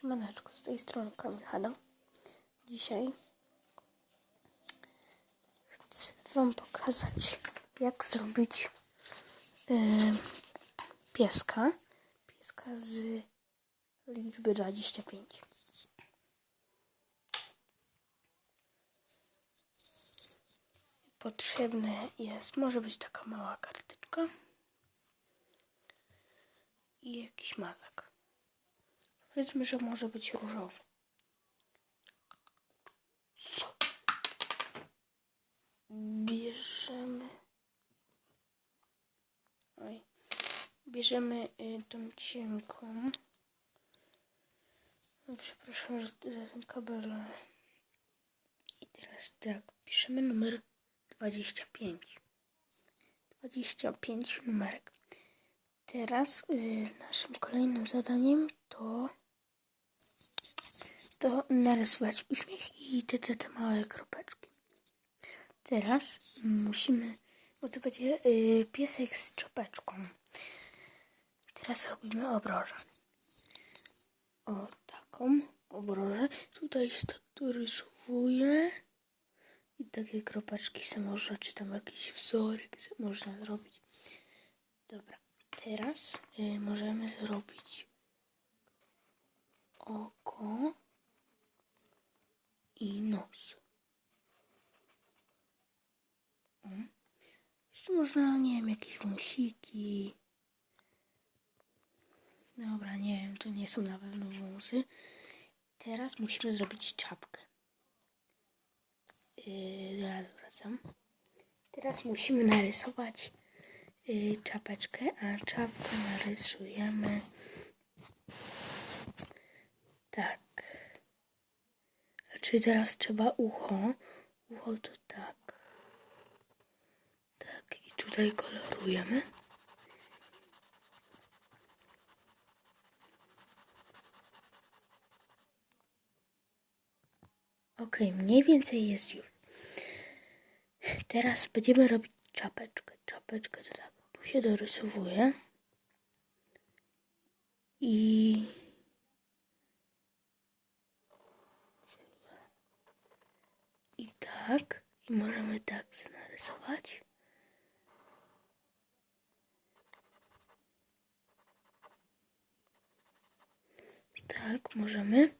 Siemaneczko, z tej strony Kamil Hada. Dzisiaj chcę Wam pokazać, jak zrobić yy, pieska. Pieska z liczby 25. Potrzebne jest, może być taka mała karteczka i jakiś mazak. Powiedzmy, że może być różowy. Bierzemy. Oj. Bierzemy y, tą cienką. O, Przepraszam za, za ten kabel. I teraz tak, piszemy numer 25. 25 numerek. Teraz y, naszym kolejnym zadaniem to to narysować uśmiech i te, te, te małe kropeczki. Teraz musimy, bo to będzie y, piesek z czopeczką. Teraz robimy obrożę. O, taką obrożę. Tutaj się tak dorysowuje. I takie kropeczki se można, czy tam jakiś wzorek se można zrobić. Dobra, teraz y, możemy zrobić oko i nos. O. Jeszcze można, nie wiem, jakieś wąsiki. Dobra, nie wiem, to nie są na pewno wąsy. Teraz musimy zrobić czapkę. Yy, zaraz wracam. Teraz musimy narysować yy, czapeczkę, a czapkę narysujemy tak. Czyli teraz trzeba ucho. Ucho to tak. Tutaj kolorujemy. Ok, mniej więcej jest już. Teraz będziemy robić czapeczkę. Czapeczkę to tak, tu się dorysowuje. I i tak. I możemy tak narysować. Tak, możemy.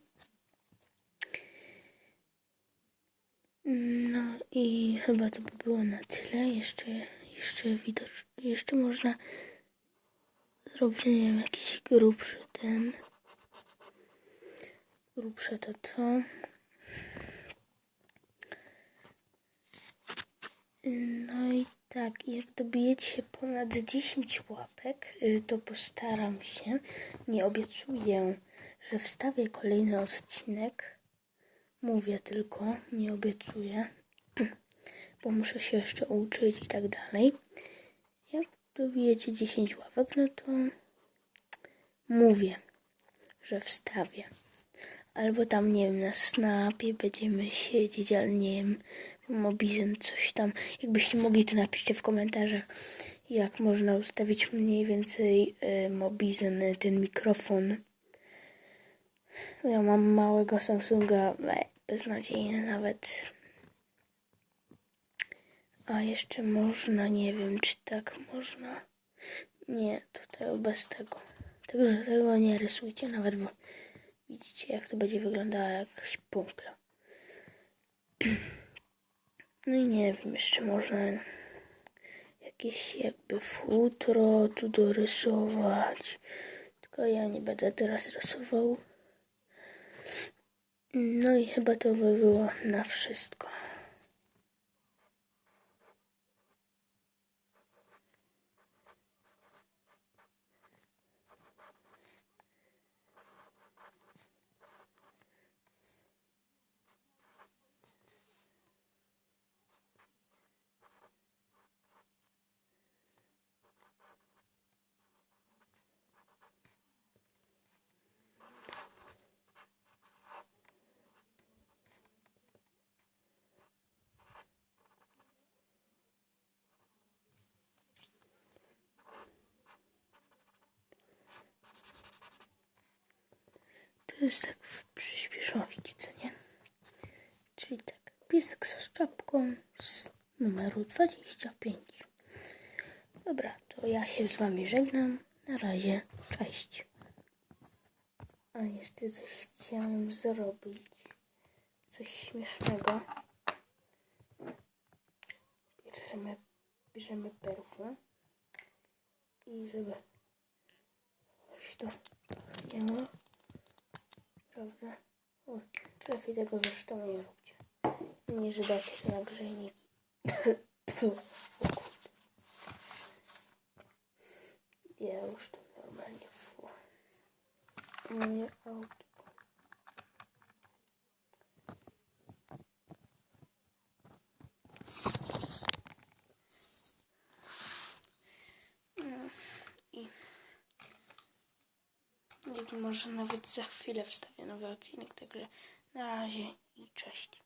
No i chyba to by było na tyle. Jeszcze, jeszcze widocz, jeszcze można zrobić, nie wiem, jakiś grubszy ten. Grubsze to to. No i tak, jak dobijecie ponad 10 łapek, y, to postaram się, nie obiecuję, że wstawię kolejny odcinek. Mówię tylko, nie obiecuję, bo muszę się jeszcze uczyć i tak dalej. Jak dobijecie 10 łapek, no to mówię, że wstawię. Albo tam, nie wiem, na snapie będziemy siedzieć, ale nie wiem, mobizem coś tam. Jakbyście mogli, to napiszcie w komentarzach, jak można ustawić mniej więcej y, ten mikrofon. Ja mam małego Samsunga, e, beznadziejny nawet. A jeszcze można, nie wiem, czy tak można. Nie, tutaj bez tego. Także tego nie rysujcie nawet, bo widzicie, jak to będzie wyglądało jak szpunkla. No i nie wiem, jeszcze można jakieś jakby futro tu dorysować. Tylko ja nie będę teraz rysował. No i chyba to by było na wszystko. To jest tak w przyspieszoności, co nie? Czyli tak, piesek z szczapką z numeru 25. Dobra, to ja się z wami żegnam. Na razie, cześć. A jeszcze coś chciałem zrobić. Coś śmiesznego. Bierzemy, bierzemy perfum. I żeby coś to nie ma. Prawda? O, lepiej tego zresztą nie róbcie. Nie żydacie te nagrzejniki. o kurde. Ja już tu normalnie fu. Nie autko. Mm, I być może nawet za chwilę wstawię nowy odcinek, także na razie i cześć.